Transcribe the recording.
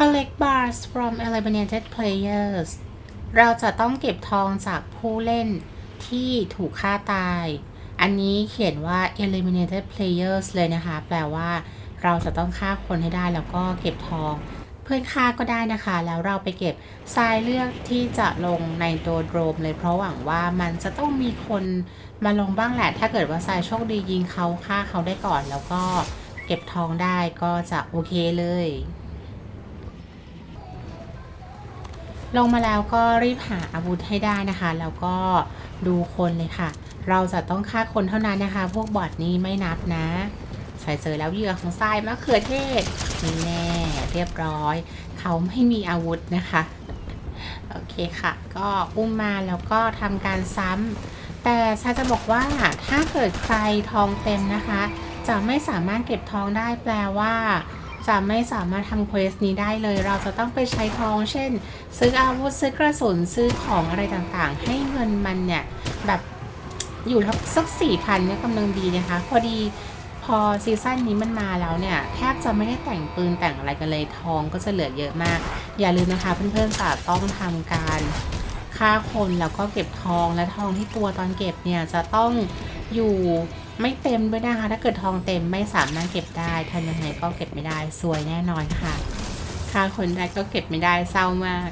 collect bars from eliminated players เราจะต้องเก็บทองจากผู้เล่นที่ถูกฆ่าตาย อันนี้เขียนว่า eliminated players เลยนะคะ แปลว่าเราจะต้องฆ่าคนให้ได้แล้วก็เก็บทอง เพื่อนฆ่าก็ได้นะคะ แล้วเราไปเก็บทรายเลือกที่จะลงในโดโดรมเลยเพราะหวังว่ามันจะต้องมีคนมาลงบ้างแหละ ถ้าเกิดว่าทรายโชคดียิงเขาฆ่าเขาได้ก่อน แล้วก็เก็บทองได้ก็จะโอเคเลย ลงมาแล้วก็รีบหาอาวุธให้ได้นะคะ แล้วก็ดูคนเลยค่ะ เราจะต้องฆ่าคนเท่านั้นนะคะ พวกบอทนี้ไม่นับนะใส่เจอแล้วเหยื่อของทรายมะเขือเทศนี่แน่เรียบร้อย เขาไม่มีอาวุธนะคะโอเคค่ะ ก็อุ้มมาแล้วก็ทำการซ้ำแต่ซาจะบอกว่าถ้าเกิดใครทองเต็มนะคะ จะไม่สามารถเก็บทองได้แปลว่า จะไม่สามารถทำเควสนี้ได้เลย เราจะต้องไปใช้ทอง เช่น ซื้ออาวุธซื้อกระสุนซื้อของอะไรต่างๆ ให้เงินมันเนี่ย แบบอยู่ทักสักสี่พันเนี่ยกำลังดีนะคะ พอดีพอซีซั่นนี้มันมาแล้วเนี่ย แทบจะไม่ได้แต่งปืนแต่งอะไรกันเลยทองก็จะเหลือเยอะมาก อย่าลืมนะคะเพื่อนๆจะต้องทำการฆ่าคนแล้วก็เก็บทองและทองที่ตัวตอนเก็บเนี่ยจะต้อง อยู่ไม่เต็มด้วยนะคะ ถ้าเกิดทองเต็มไม่สามารถเก็บได้ทำยังไงก็เก็บไม่ได้ซวยแน่นอนค่ะค่าคนได้ก็เก็บไม่ได้เศร้ามาก